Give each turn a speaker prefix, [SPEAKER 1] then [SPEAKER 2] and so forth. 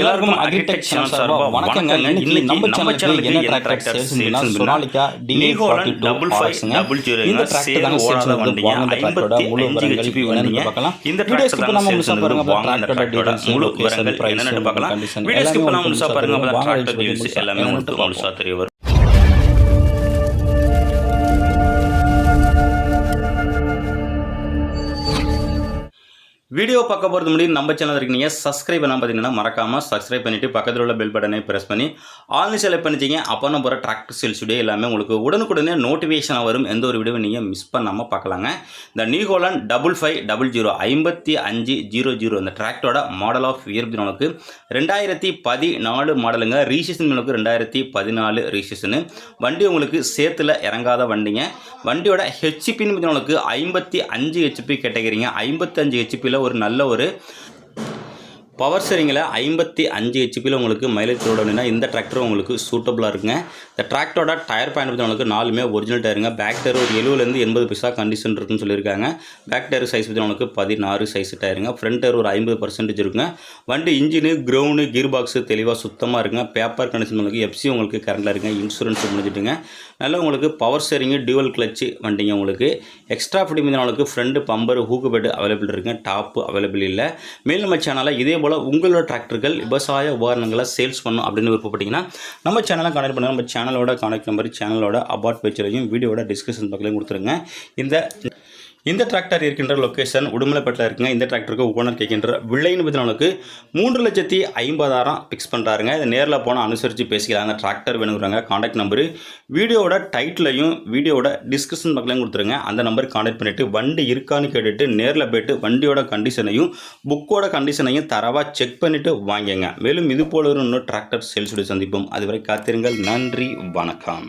[SPEAKER 1] எல்லாருக்கும் agritech channel சார்பா வணக்கங்க. இன்னைக்கு நம்ம சேனலுக்கு என்ன tractor sales Sonalika D
[SPEAKER 2] New Holland double five double zero
[SPEAKER 1] இந்த டிராக்டர் தான் சேல்ஸ் வந்து
[SPEAKER 2] வண்டிங்க.
[SPEAKER 1] வாங்க டிராக்டரோட முழு விவரங்கள் என்னன்னு பார்க்கலாம்.
[SPEAKER 2] இந்த
[SPEAKER 1] வீடியோ ஸ்கிப்
[SPEAKER 2] சேல்ஸ்
[SPEAKER 1] முழுசா பாருங்க.
[SPEAKER 2] வாங்க இந்த
[SPEAKER 1] டிராக்டரோட
[SPEAKER 2] முழு விவரங்கள் என்னென்னு பார்க்கலாம். வீடியோ ஸ்கிப் பண்ணாம முழுசா பாருங்க. டிராக்டர் டீல்ஸ் எல்லாமே உங்களுக்கு முழுசா தெரிய வரும். வீடியோ பார்க்க போகிறது முடியும் நம்ம சேனல் இருக்கீங்க சப்ஸ்கிரைப் பண்ணால் பார்த்தீங்கன்னா மறக்காமல் சப்ஸ்கிரைப் பண்ணிவிட்டு பக்கத்தில் உள்ள பெல் பட்டனை ப்ரெஸ் பண்ணி ஆன்லைன் செலக்ட் பண்ணிச்சிங்க அப்போ நம்ம போகிற டிராக்டர் சேல்ஸ் வீடியோ எல்லாமே உங்களுக்கு உடனுக்குடனே நோட்டிஃபிகேஷன் வரும். எந்த ஒரு வீடியோவை நீங்கள் மிஸ் பண்ணாமல் பார்க்கலாங்க. இந்த New Holland double five double zero ஐம்பத்தி அஞ்சு ஜீரோ ஜீரோ இந்த டிராக்டரோட மாடல் ஆஃப் இயர் உங்களுக்கு ரெண்டாயிரத்தி பதினாலு மாடலுங்க ரீசேஷன் உங்களுக்கு ரெண்டாயிரத்தி பதினாலு ரீசேஷனு வண்டி உங்களுக்கு சேத்துல இறங்காத வண்டிங்க. வண்டியோட ஹெச்பின்னு உங்களுக்கு ஐம்பத்தி அஞ்சு ஹெச்பி கேட்டகிறீங்க ஐம்பத்தஞ்சு ஹெச்பியில் ஒரு நல்ல ஒரு பவர் ஸ்டரிங்கில் ஐம்பத்தி அஞ்சு ஹெச்பியில் உங்களுக்கு மைலேஜ் ரோடு அப்படின்னா இந்த டிராக்டர் உங்களுக்கு சூட்டபுளாக இருக்குங்க. இந்த டிராக்டரோட டயர் பயன்படுத்தி உங்களுக்கு நாலுமே ஒரிஜினல் டயருங்க பேக் டயர் ஒரு எழுபதுலேருந்து எண்பது பைசா கண்டிஷன் இருக்குன்னு சொல்லியிருக்காங்க. பேக் டயர் சைஸ் பற்றி உங்களுக்கு பதினாறு சைஸ் டயருங்க ஃப்ரண்ட் டயர் ஒரு ஐம்பது பர்சன்டேஜ் இருக்குங்க. வண்டி இன்ஜினு கிரவுண்டு கீர் பாக்ஸு தெளிவாக சுத்தமாக இருக்குங்க. பேப்பர் கண்டிஷன் உங்களுக்கு எஃப்சி உங்களுக்கு கரண்டில் இருக்குங்க. இன்சூரன்ஸ் முடிஞ்சிட்டுங்க. நல்லா உங்களுக்கு பவர் ஸ்டேரிங்கு டியூவல் கிளச்சு வண்டிங்க உங்களுக்கு. எக்ஸ்ட்ரா ஃபிட்டிங் உங்களுக்கு front bumper hook bed available இருக்குங்க. டாப்பு அவைலபிள் இல்லை. மேல் நம்ம சேனலில் இதே போல் உங்களோட டிராக்டர்கள் விவசாய உபகரணங்களை சேல்ஸ் பண்ணணும் அப்படின்னு விருப்பப்பட்டீங்கன்னா நம்ம சேனலை கான்டாக்ட் பண்ணுங்கள் நம்ம சேனலோட கான்டாக்ட் நம்பர் சேனலோட அபார்ட் பேச்சிலையும் வீடியோட டிஸ்கிரிப்ஷன் பக்கத்துலையும் கொடுத்துருங்க. இந்த இந்த டிராக்டர் இருக்கின்ற லொக்கேஷன் உடுமலைப்பேட்டில் இருக்குங்க. இந்த டிராக்டருக்கு ஓனர் கேட்கின்ற விலைன்னு பார்த்தீங்கன்னா மூன்று லட்சத்தி ஐம்பதாயிரம் ஃபிக்ஸ் பண்ணுறாருங்க இதை நேரில் போனால் அனுசரித்து பேசிக்கலாம் அந்த டிராக்டர் வேணுங்கிறாங்க காண்டாக்ட் நம்பரு வீடியோட டைட்டிலையும் வீடியோவோட டிஸ்கிரிப்ஷன் பக்கலையும் கொடுத்துருங்க. அந்த நம்பருக்கு காண்டாக்ட் பண்ணிவிட்டு வண்டி இருக்கான்னு கேட்டுட்டு நேரில் போயிட்டு வண்டியோட கண்டிஷனையும் புக்கோட கண்டிஷனையும் தரவாக செக் பண்ணிவிட்டு வாங்கிங்க மேலும் இது போல ஒரு இன்னும் டிராக்டர் சேல்ஸோடு சந்திப்போம். அதுவரை காத்திருங்கள். நன்றி. வணக்கம்.